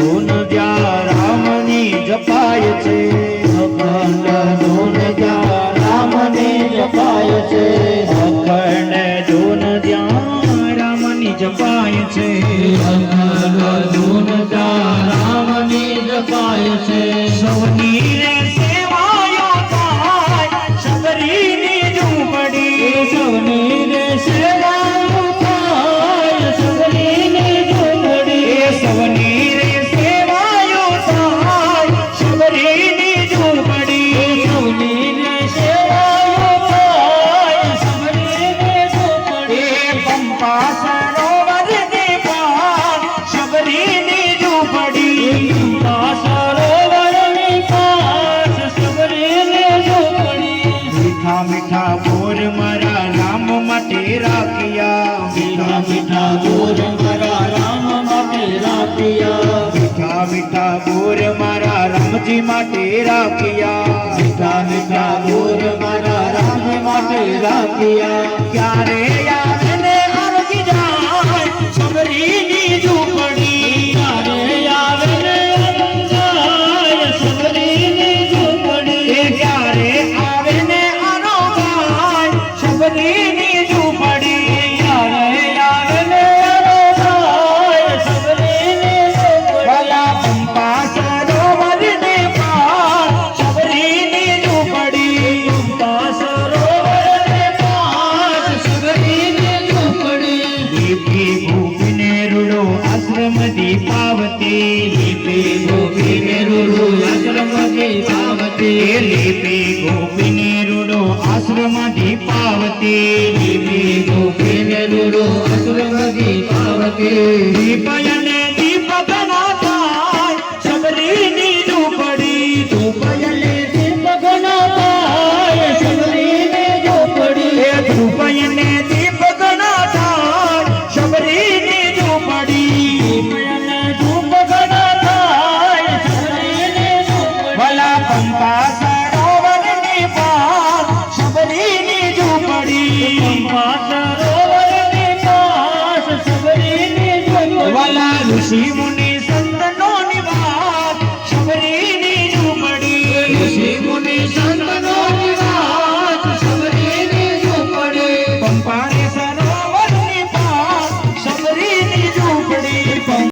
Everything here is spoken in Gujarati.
ધૂન જ્યાં રામની જપાય છે. અખંડ ધૂન જ્યાં રામની જપાય છે. અખંડ ધૂન જ્યાં રામની જપાય છે. અખંડ ધૂન જ્યાં રામની જપાય છે. સૌની રે સેવાયો ઝૂંપડી. સૌની રે સેવા રામજી માટે રાખ્યા મીઠા મીઠા બોર મારા રામ માટે રાખ્યા આશ્રમથી પાવતી લીપે ગોપીને રૂડો આશ્રમથી પાવતી લીપે ગોપીને રૂડો આશ્રમથી પાવતી લીપે ગોપીને રૂડો આશ્રમથી પાવતી દીપયને